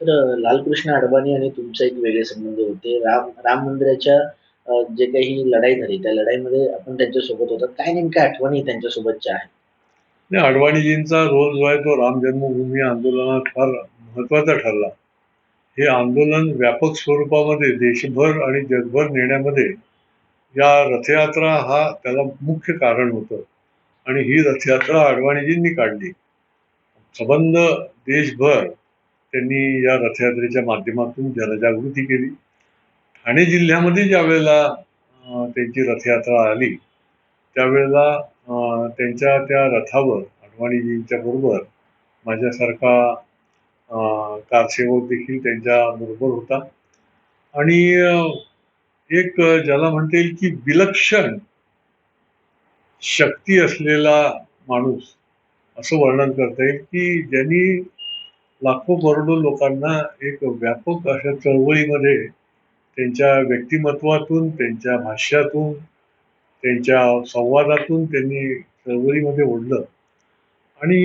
तर लालकृष्ण अडवाणी आणि तुमचा एक वेगळे संबंध होते. राम राम मंदिराच्या जे काही लढाई झाली, त्या लढाईमध्ये आपण त्यांच्यासोबत होतो काय नेमक्या आठवणी त्यांच्यासोबतच्या आहेत? नाही अडवाणीजींचा रोल जो आहे तो राम जन्मभूमी आंदोलनात फार महत्त्वाचा ठरला. हे आंदोलन व्यापक स्वरूपामध्ये देशभर आणि जगभर नेण्यामध्ये या रथयात्रा हा त्याला मुख्य कारण होतं आणि ही रथयात्रा अडवाणीजींनी काढली. संबंध देशभर त्यांनी या रथयात्रेच्या माध्यमातून जनजागृती केली. ठाणे जिल्ह्यामध्ये ज्या वेळेला त्यांची रथयात्रा आली त्यावेळेला त्यांच्या त्या रथावर अडवाणीजींच्या बरोबर माझ्यासारखा कारसेवक देखील त्यांच्या बरोबर होता आणि एक ज्याला म्हणता येईल की विलक्षण शक्ती असलेला माणूस असं वर्णन करता येईल की ज्यांनी लाखो करोडो लोकांना एक व्यापक अशा चळवळीमध्ये त्यांच्या व्यक्तिमत्वातून त्यांच्या भाष्यातून त्यांच्या संवादातून त्यांनी चळवळीमध्ये ओढलं. आणि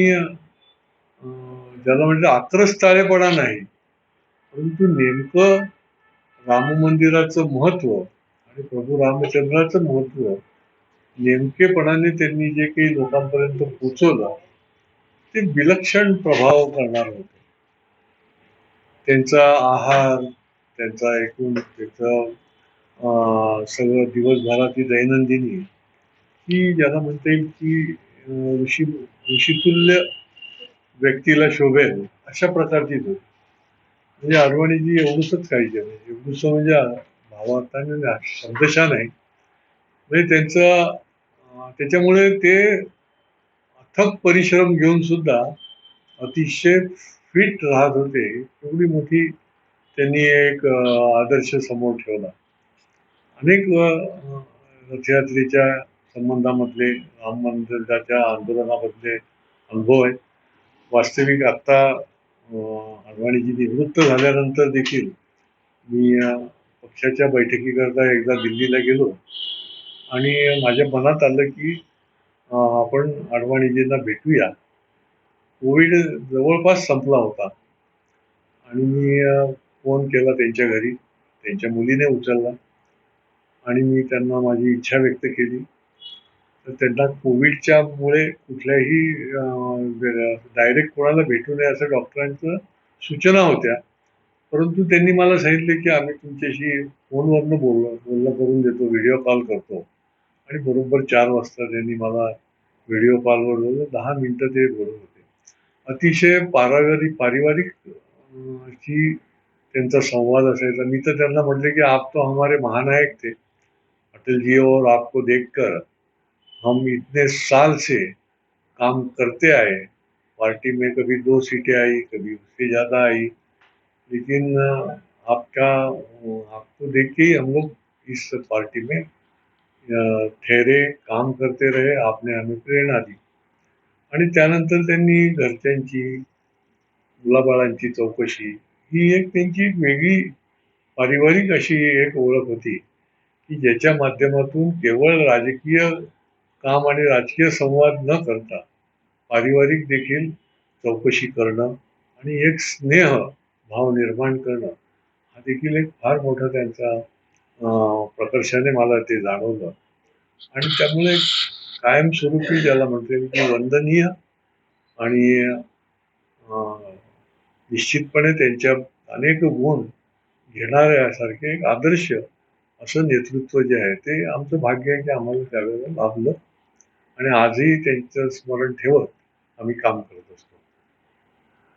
ज्याला म्हणजे आक्रस्ताळेपणा नाही परंतु नेमकं राम मंदिराचं महत्त्व आणि प्रभू रामचंद्राचं महत्त्व नेमकेपणाने त्यांनी जे काही लोकांपर्यंत पोचवलं ते विलक्षण प्रभाव करणार होते. त्यांचा आहार त्यांचा एकूण त्याचं सगळं दिवसभराची दैनंदिनी ही ज्याला म्हणता येईल की ऋषी ऋषितुल्य व्यक्तीला शोभेल अशा प्रकारचीच होती म्हणजे अडवाणीजी एवढंच काहीच नाही. एवढंच म्हणजे भावार्थाने संदेशा नाही. म्हणजे त्यांचं त्याच्यामुळे ते अथक परिश्रम घेऊन सुद्धा अतिशय फिट राहत होते. एवढी मोठी त्यांनी एक आदर्श समोर ठेवला. अनेक रथयात्रेच्या संबंधामधले राम मंदिराच्या आंदोलनामधले अनुभव आहेत. वास्तविक आत्ता अडवाणीजी निवृत्त झाल्यानंतर देखील मी पक्षाच्या बैठकीकरता एकदा दिल्लीला गेलो. आणि माझ्या मनात आलं की आपण अडवाणीजींना भेटूया. कोविड जवळपास संपला होता. आणि मी फोन केला त्यांच्या घरी. त्यांच्या मुलीने उचलला. आणि मी त्यांना माझी इच्छा व्यक्त केली. तर त्यांना कोविडच्या मुळे कुठल्याही डायरेक्ट कोणाला भेटू नये असं डॉक्टरांचं सूचना होत्या. परंतु त्यांनी मला सांगितले की आम्ही तुमच्याशी फोनवरनं बोललो बोलणं करून देतो व्हिडिओ कॉल करतो. आणि बरोबर चार वाजता त्यांनी मला व्हिडिओ कॉलवर बोललं दहा मिनटं ते बोलत होते. अतिशय पारिवारिक पारिवारिक ची त्यांचा संवाद असायचा. मी तर त्यांना म्हटले की आप तो हमारे महानायक थे. अटल जी और आपको देखकर हम इतने साल से काम करते आए। पार्टी में कभी दो सीटें आई कभी उससे ज़्यादा आई। लेकिन आपका आपको देख के ही हम लोग इस पार्टी में ठहरे काम करते रहे। आपने हमें प्रेरणा दी। आणि त्यानंतर त्यांनी घरच्यांची मुलाबाळांची चौकशी ही एक त्यांची एक वेगळी पारिवारिक अशी एक ओळख होती की ज्याच्या माध्यमातून केवळ राजकीय काम आणि राजकीय संवाद न करता पारिवारिक देखील चौकशी करणं आणि एक स्नेह भाव निर्माण करणं हा देखील एक फार मोठा त्यांचा प्रकर्षाने मला ते जाणवलं. आणि त्यामुळे कायमस्वरूपी ज्याला म्हणता येईल की वंदनीय आणि निश्चितपणे त्यांच्या अनेक गुण घेणाऱ्यासारखे एक आदर्श असं नेतृत्व जे आहे ते आमचं भाग्य आहे की आम्हाला त्यावेळेला लाभलं. आणि आजही त्यांचं स्मरण ठेवत आम्ही काम करत असतो.